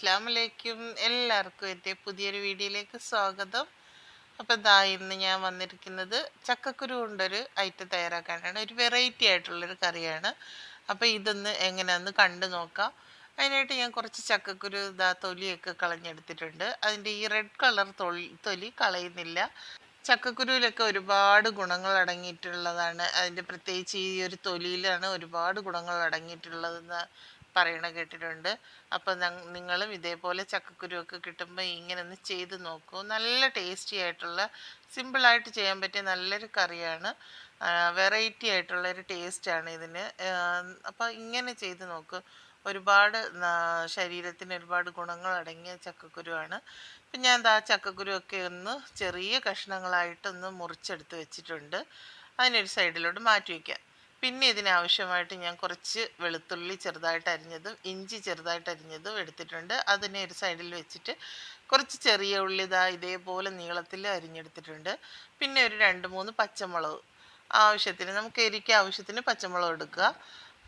അസ്സാം വലൈക്കും എല്ലാവർക്കും എന്റെ പുതിയൊരു വീഡിയോയിലേക്ക് സ്വാഗതം. അപ്പോൾ ഇതാ ഇന്ന് ഞാൻ വന്നിരിക്കുന്നത് ചക്കക്കുരു കൊണ്ടൊരു ഐറ്റം തയ്യാറാക്കാനാണ്. ഒരു വെറൈറ്റി ആയിട്ടുള്ളൊരു കറിയാണ്. അപ്പോൾ ഇതൊന്ന് എങ്ങനെയാണെന്ന് കണ്ടു നോക്കാം. അതിനായിട്ട് ഞാൻ കുറച്ച് ചക്കക്കുരു ഇതാ തൊലിയൊക്കെ കളഞ്ഞെടുത്തിട്ടുണ്ട്. അതിന്റെ ഈ റെഡ് കളർ തൊലി തൊലി കളയുന്നില്ല. ചക്കക്കുരുവിലൊക്കെ ഒരുപാട് ഗുണങ്ങൾ അടങ്ങിയിട്ടുള്ളതാണ്. അതിന്റെ പ്രത്യേകിച്ച് ഈ ഒരു തൊലിയിലാണ് ഒരുപാട് ഗുണങ്ങൾ അടങ്ങിയിട്ടുള്ളതെന്ന് പറയണ കേട്ടിട്ടുണ്ട്. അപ്പോൾ നിങ്ങളും ഇതേപോലെ ചക്കക്കുരുവൊക്കെ കിട്ടുമ്പോൾ ഇങ്ങനെ ഒന്ന് ചെയ്ത് നോക്കൂ. നല്ല ടേസ്റ്റി ആയിട്ടുള്ള സിമ്പിളായിട്ട് ചെയ്യാൻ പറ്റിയ നല്ലൊരു കറിയാണ്. വെറൈറ്റി ആയിട്ടുള്ള ആയിട്ടുള്ളൊരു ടേസ്റ്റാണ് ഇതിന്. അപ്പോൾ ഇങ്ങനെ ചെയ്ത് നോക്കൂ. ഒരുപാട് ശരീരത്തിന് ഒരുപാട് ഗുണങ്ങൾ അടങ്ങിയ ചക്കക്കുരുവാണ്. ഇപ്പം ഞാൻ എന്താ ചക്കക്കുരുവൊക്കെ ഒന്ന് ചെറിയ കഷ്ണങ്ങളായിട്ടൊന്ന് മുറിച്ചെടുത്ത് വെച്ചിട്ടുണ്ട്. അതിനൊരു സൈഡിലോട്ട് മാറ്റി വയ്ക്കാം പിന്നെ ഇതിനാവശ്യമായിട്ട് ഞാൻ കുറച്ച് വെളുത്തുള്ളി ചെറുതായിട്ട് അരിഞ്ഞതും ഇഞ്ചി ചെറുതായിട്ട് അരിഞ്ഞതും എടുത്തിട്ടുണ്ട്. അതിനെ ഒരു സൈഡിൽ വെച്ചിട്ട് കുറച്ച് ചെറിയ ഉള്ളി ഇതാ ഇതേപോലെ നീളത്തിൽ അരിഞ്ഞെടുത്തിട്ടുണ്ട്. പിന്നെ ഒരു രണ്ട് മൂന്ന് പച്ചമുളക്. ആവശ്യത്തിന് നമുക്ക് എരിക്ക് ആവശ്യത്തിന് പച്ചമുളക് എടുക്കുക.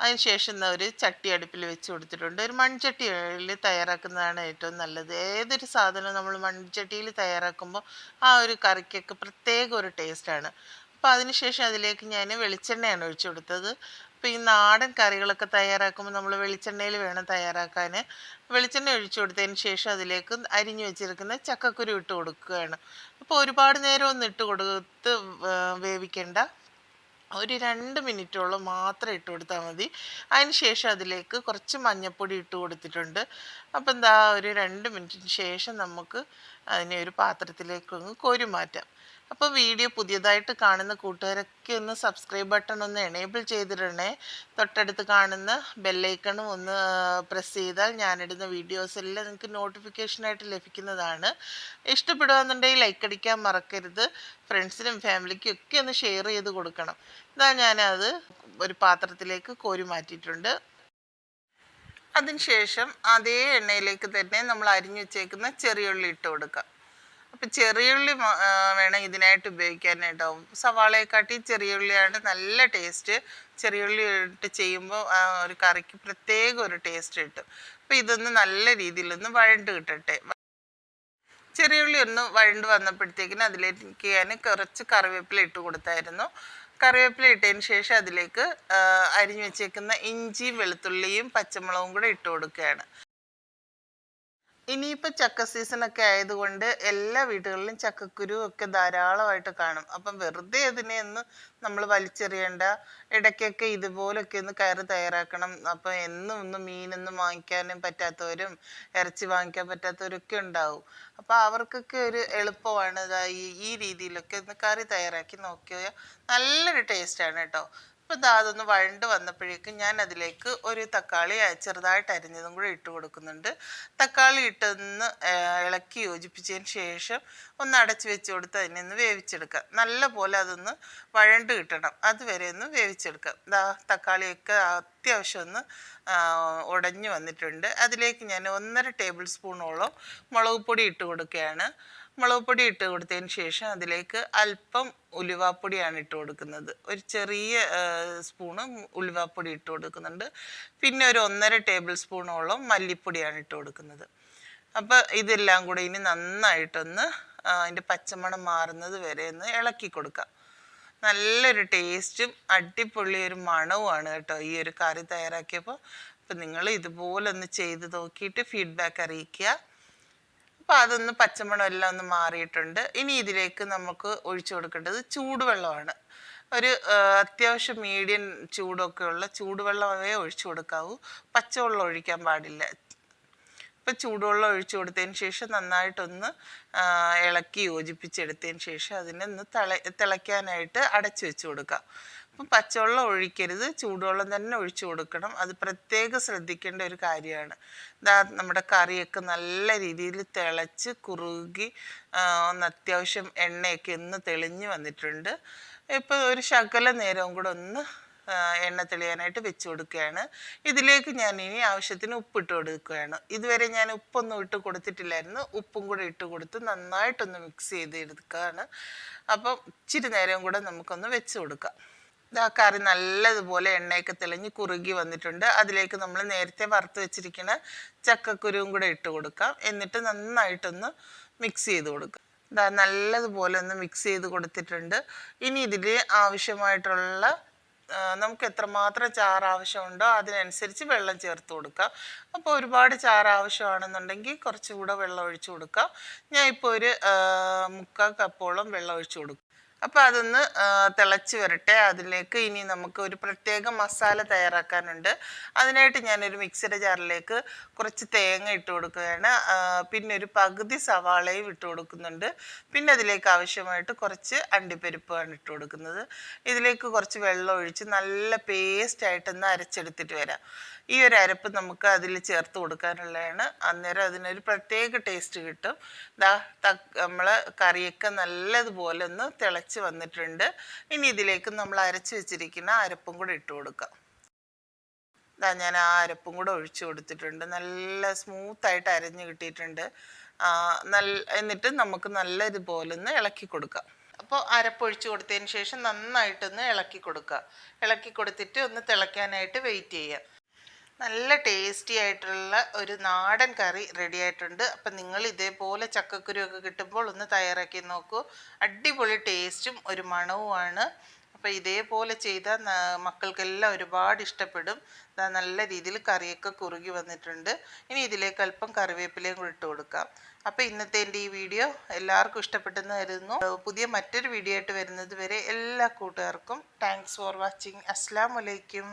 അതിനുശേഷം ഒരു ചട്ടി അടുപ്പിൽ വെച്ച് കൊടുത്തിട്ടുണ്ട്. ഒരു മൺചട്ടിയിൽ തയ്യാറാക്കുന്നതാണ് ഏറ്റവും നല്ലത്. ഏതൊരു സാധനവും നമ്മൾ മൺചട്ടിയിൽ തയ്യാറാക്കുമ്പോൾ ആ ഒരു കറിക്കൊക്കെ പ്രത്യേക ഒരു ടേസ്റ്റാണ് അപ്പോൾ അതിനുശേഷം അതിലേക്ക് ഞാൻ വെളിച്ചെണ്ണയാണ് ഒഴിച്ചു കൊടുത്തത്. അപ്പോൾ ഈ നാടൻ കറികളൊക്കെ തയ്യാറാക്കുമ്പോൾ നമ്മൾ വെളിച്ചെണ്ണയിൽ വേണം തയ്യാറാക്കാൻ വെളിച്ചെണ്ണ ഒഴിച്ചു കൊടുത്തതിന് ശേഷം അതിലേക്ക് അരിഞ്ഞു വെച്ചിരിക്കുന്ന ചക്കക്കുരു ഇട്ട് കൊടുക്കുകയാണ്. അപ്പോൾ ഒരുപാട് നേരം ഒന്ന് ഇട്ട് കൊടുത്ത് വേവിക്കേണ്ട. ഒരു രണ്ട് മിനിറ്റോളം മാത്രം ഇട്ട് കൊടുത്താൽ മതി. അതിന് ശേഷം അതിലേക്ക് കുറച്ച് മഞ്ഞൾപ്പൊടി ഇട്ട് കൊടുത്തിട്ടുണ്ട്. അപ്പോൾ എന്താ ഒരു രണ്ട് മിനിറ്റിന് ശേഷം നമുക്ക് അതിനെ ഒരു പാത്രത്തിലേക്ക് ഒന്ന് കോരി മാറ്റാം. അപ്പോൾ വീഡിയോ പുതിയതായിട്ട് കാണുന്ന കൂട്ടുകാരൊക്കെ ഒന്ന് സബ്സ്ക്രൈബ് ബട്ടൺ ഒന്ന് എനേബിൾ ചെയ്തിടണേ. തൊട്ടടുത്ത് കാണുന്ന ബെല്ലൈക്കണും ഒന്ന് പ്രസ് ചെയ്താൽ ഞാനിടുന്ന വീഡിയോസ് എല്ലാം നിങ്ങൾക്ക് നോട്ടിഫിക്കേഷനായിട്ട് ലഭിക്കുന്നതാണ്. ഇഷ്ടപ്പെടുകയെന്നുണ്ടെങ്കിൽ ലൈക്ക് അടിക്കാൻ മറക്കരുത്. ഫ്രണ്ട്സിനും ഫാമിലിക്കും ഒക്കെ ഒന്ന് ഷെയർ ചെയ്ത് കൊടുക്കണം. ഇതാ ഞാനത് ഒരു പാത്രത്തിലേക്ക് കോരി മാറ്റിയിട്ടുണ്ട്. അതിനുശേഷം അതേ എണ്ണയിലേക്ക് തന്നെ നമ്മൾ അരിഞ്ഞു വെച്ചേക്കുന്ന ചെറിയുള്ളി ഇട്ട് കൊടുക്കാം. അപ്പം ചെറിയുള്ളി വേണം ഇതിനായിട്ട് ഉപയോഗിക്കാനായിട്ടാവും. സവാളയെക്കാട്ടി ചെറിയുള്ളിയാണ് നല്ല ടേസ്റ്റ് ചെറിയുള്ളി ഇട്ട് ചെയ്യുമ്പോൾ ഒരു കറിക്ക് പ്രത്യേക ഒരു ടേസ്റ്റ് കിട്ടും. അപ്പം ഇതൊന്ന് നല്ല രീതിയിലൊന്ന് വഴണ്ട് കിട്ടട്ടെ. ചെറിയുള്ളി ഒന്ന് വഴണ്ട് വന്നപ്പോഴത്തേക്കിന് അതിലേക്ക് ഞാൻ കുറച്ച് കറിവേപ്പില ഇട്ട് കൊടുത്തായിരുന്നു. കറിവേപ്പില ഇട്ടതിന് ശേഷം അതിലേക്ക് അരിഞ്ഞു വെച്ചേക്കുന്ന ഇഞ്ചിയും വെളുത്തുള്ളിയും പച്ചമുളകും കൂടെ ഇട്ട് കൊടുക്കുകയാണ്. ഇനിയിപ്പോൾ ചക്ക സീസണൊക്കെ ആയതുകൊണ്ട് എല്ലാ വീടുകളിലും ചക്കക്കുരു ഒക്കെ ധാരാളമായിട്ട് കാണും. അപ്പം വെറുതെ അതിനെ ഒന്ന് നമ്മൾ വലിച്ചെറിയേണ്ട ഇടയ്ക്കൊക്കെ ഇതുപോലൊക്കെ ഒന്ന് കയറി തയ്യാറാക്കണം. അപ്പം എന്നും ഒന്നും മീനൊന്നും വാങ്ങിക്കാനും പറ്റാത്തവരും ഇറച്ചി വാങ്ങിക്കാൻ പറ്റാത്തവരൊക്കെ ഉണ്ടാവും. അപ്പോൾ അവർക്കൊക്കെ ഒരു എളുപ്പമാണ് ഈ രീതിയിലൊക്കെ ഒന്ന് കറി തയ്യാറാക്കി നോക്കിയാൽ നല്ലൊരു ടേസ്റ്റാണ് കേട്ടോ. അപ്പോൾ ഇതാ അതൊന്ന് വഴണ്ട് വന്നപ്പോഴേക്കും ഞാൻ അതിലേക്ക് ഒരു തക്കാളി ചെറുതായിട്ട് അരിഞ്ഞതും കൂടി ഇട്ട് കൊടുക്കുന്നുണ്ട്. തക്കാളി ഇട്ടൊന്ന് ഇളക്കി യോജിപ്പിച്ചതിന് ശേഷം ഒന്ന് അടച്ചു വെച്ച് കൊടുത്ത് അതിനെ ഒന്ന് വേവിച്ചെടുക്കാം. നല്ല പോലെ അതൊന്ന് വഴണ്ട് കിട്ടണം. അതുവരെ ഒന്ന് വേവിച്ചെടുക്കാം. ഇതാ തക്കാളിയൊക്കെ അത്യാവശ്യം ഒന്ന് ഉടഞ്ഞു വന്നിട്ടുണ്ട്. അതിലേക്ക് ഞാൻ ഒന്നര ടേബിൾ സ്പൂണോളം മുളക് പൊടി ഇട്ട് കൊടുക്കുകയാണ്. മുളക് പൊടി ഇട്ട് കൊടുത്തതിന് ശേഷം അതിലേക്ക് അല്പം ഉലുവാപ്പൊടിയാണ് ഇട്ട് കൊടുക്കുന്നത്. ഒരു ചെറിയ സ്പൂണ് ഉലുവാപ്പൊടി ഇട്ട് കൊടുക്കുന്നുണ്ട്. പിന്നെ ഒരു ഒന്നര ടേബിൾ സ്പൂണോളം മല്ലിപ്പൊടിയാണ് ഇട്ട് കൊടുക്കുന്നത്. അപ്പോൾ ഇതെല്ലാം കൂടെ ഇനി നന്നായിട്ടൊന്ന് അതിന്റെ പച്ചമണം മാറുന്നത് വരെ ഒന്ന് ഇളക്കി കൊടുക്കാം. നല്ലൊരു ടേസ്റ്റും അടിപൊളി ഒരു മണവുമാണ് കേട്ടോ ഈ ഒരു കറി തയ്യാറാക്കിയപ്പോൾ. അപ്പം നിങ്ങൾ ഇതുപോലെ ഒന്ന് ചെയ്ത് നോക്കിയിട്ട് ഫീഡ്ബാക്ക് അറിയിക്കുക. അപ്പോൾ അതൊന്ന് പച്ചമണം എല്ലാം ഒന്ന് മാറിയിട്ടുണ്ട്. ഇനി ഇതിലേക്ക് നമുക്ക് ഒഴിച്ചു കൊടുക്കേണ്ടത് ചൂടുവെള്ളമാണ്. ഒരു അത്യാവശ്യം മീഡിയം ചൂടൊക്കെ ഉള്ള ചൂടുവെള്ളമേ ഒഴിച്ചു കൊടുക്കാവൂ. പച്ചവെള്ളം ഒഴിക്കാൻ പാടില്ല. ഇപ്പം ചൂടുവെള്ളം ഒഴിച്ചു കൊടുത്തതിന് ശേഷം നന്നായിട്ടൊന്ന് ഇളക്കി യോജിപ്പിച്ചെടുത്തതിന് ശേഷം അതിനൊന്ന് തിള തിളയ്ക്കാനായിട്ട് അടച്ചു വെച്ച് കൊടുക്കാം. അപ്പം പച്ചവെള്ളം ഒഴിക്കരുത് ചൂടുവെള്ളം തന്നെ ഒഴിച്ചു കൊടുക്കണം. അത് പ്രത്യേകം ശ്രദ്ധിക്കേണ്ട ഒരു കാര്യമാണ്. ഇതാ നമ്മുടെ കറിയൊക്കെ നല്ല രീതിയിൽ തിളച്ച് കുറുകി ഒന്ന് അത്യാവശ്യം എണ്ണയൊക്കെ ഒന്ന് തെളിഞ്ഞ് വന്നിട്ടുണ്ട്. ഇപ്പോൾ ഒരു ശകല നേരവും കൂടെ ഒന്ന് എണ്ണ തെളിയാനായിട്ട് വെച്ച് കൊടുക്കുകയാണ്. ഇതിലേക്ക് ഞാൻ ഇനി ആവശ്യത്തിന് ഉപ്പിട്ട് കൊടുക്കുകയാണ്. ഇതുവരെ ഞാൻ ഉപ്പൊന്നും ഇട്ട് കൊടുത്തിട്ടില്ലായിരുന്നു. ഉപ്പും കൂടെ ഇട്ട് കൊടുത്ത് നന്നായിട്ടൊന്ന് മിക്സ് ചെയ്ത് എടുക്കുകയാണ് അപ്പം ഇച്ചിരി നേരം കൂടെ നമുക്കൊന്ന് വെച്ച് കൊടുക്കാം. ഇതാ കറി നല്ലതുപോലെ എണ്ണയൊക്കെ തെളിഞ്ഞ് കുറുകി വന്നിട്ടുണ്ട്. അതിലേക്ക് നമ്മൾ നേരത്തെ വറുത്ത് വെച്ചിരിക്കുന്ന ചക്കക്കുരുവും കൂടെ ഇട്ട് കൊടുക്കാം. എന്നിട്ട് നന്നായിട്ടൊന്ന് മിക്സ് ചെയ്ത് കൊടുക്കാം. ഇതാ നല്ലതുപോലെ ഒന്ന് മിക്സ് ചെയ്ത് കൊടുത്തിട്ടുണ്ട്. ഇനി ഇതിൽ ആവശ്യമായിട്ടുള്ള നമുക്ക് എത്രമാത്രം ചാറ് ആവശ്യമുണ്ടോ അതിനനുസരിച്ച് വെള്ളം ചേർത്ത് കൊടുക്കാം. അപ്പോൾ ഒരുപാട് ചാറ് ആവശ്യമാണെന്നുണ്ടെങ്കിൽ കുറച്ചുകൂടെ വെള്ളം ഒഴിച്ചു കൊടുക്കാം. ഞാൻ ഇപ്പോൾ ഒരു മുക്കാൽ കപ്പോളം വെള്ളം ഒഴിച്ചു കൊടുക്കും. അപ്പോൾ അതൊന്ന് തിളച്ച് വരട്ടെ. അതിലേക്ക് ഇനി നമുക്ക് ഒരു പ്രത്യേക മസാല തയ്യാറാക്കാനുണ്ട്. അതിനായിട്ട് ഞാനൊരു മിക്സിയുടെ ജാറിലേക്ക് കുറച്ച് തേങ്ങ ഇട്ട് കൊടുക്കുകയാണ്. പിന്നെ ഒരു പകുതി സവാളയും ഇട്ട് കൊടുക്കുന്നുണ്ട്. പിന്നെ അതിലേക്ക് ആവശ്യമായിട്ട് കുറച്ച് അണ്ടിപ്പരിപ്പാണ് ഇട്ട് കൊടുക്കുന്നത്. ഇതിലേക്ക് കുറച്ച് വെള്ളം ഒഴിച്ച് നല്ല പേസ്റ്റായിട്ടൊന്ന് അരച്ചെടുത്തിട്ട് വരാം. ഈ ഒരു അരപ്പ് നമുക്ക് അതിൽ ചേർത്ത് കൊടുക്കാനുള്ളതാണ്. അന്നേരം അതിനൊരു പ്രത്യേക ടേസ്റ്റ് കിട്ടും. ദാ നമ്മൾ കറിയൊക്കെ നല്ലതുപോലെ ഒന്ന് തിളച്ച് വന്നിട്ടുണ്ട്. ഇനി ഇതിലേക്ക് നമ്മൾ അരച്ച് വെച്ചിരിക്കുന്ന അരപ്പും കൂടെ ഇട്ട് കൊടുക്കാം. ഇതാ ഞാൻ ആ അരപ്പും കൂടെ ഒഴിച്ച് കൊടുത്തിട്ടുണ്ട്. നല്ല സ്മൂത്തായിട്ട് അരഞ്ഞ് കിട്ടിയിട്ടുണ്ട്. നല്ല എന്നിട്ട് നമുക്ക് നല്ല ഇതുപോലെ ഒന്ന് ഇളക്കി കൊടുക്കാം. അപ്പോൾ അരപ്പൊഴിച്ച് കൊടുത്തതിന് ശേഷം നന്നായിട്ടൊന്ന് ഇളക്കി കൊടുക്കുക ഇളക്കി കൊടുത്തിട്ട് ഒന്ന് തിളയ്ക്കാനായിട്ട് വെയിറ്റ് ചെയ്യാം. നല്ല ടേസ്റ്റി ആയിട്ടുള്ള ഒരു നാടൻ കറി റെഡി ആയിട്ടുണ്ട്. അപ്പം നിങ്ങൾ ഇതേപോലെ ചക്കക്കുരുവൊക്കെ കിട്ടുമ്പോൾ ഒന്ന് തയ്യാറാക്കി നോക്കൂ. അടിപൊളി ടേസ്റ്റും ഒരു മണവുമാണ്. അപ്പോൾ ഇതേപോലെ ചെയ്താൽ മക്കൾക്കെല്ലാം ഒരുപാട് ഇഷ്ടപ്പെടും. നല്ല രീതിയിൽ കറിയൊക്കെ കുറുകി വന്നിട്ടുണ്ട്. ഇനി ഇതിലേക്ക് അല്പം കറിവേപ്പിലയും കൂടി ഇട്ട് കൊടുക്കാം. അപ്പോൾ ഇന്നത്തെ എന്റെ ഈ വീഡിയോ എല്ലാവർക്കും ഇഷ്ടപ്പെട്ടെന്ന് കരുതുന്നു. പുതിയ മറ്റൊരു വീഡിയോ ആയിട്ട് വരുന്നത് വരെ എല്ലാ കൂട്ടുകാർക്കും താങ്ക്സ് ഫോർ വാച്ചിങ് അസ്സാം വലൈക്കും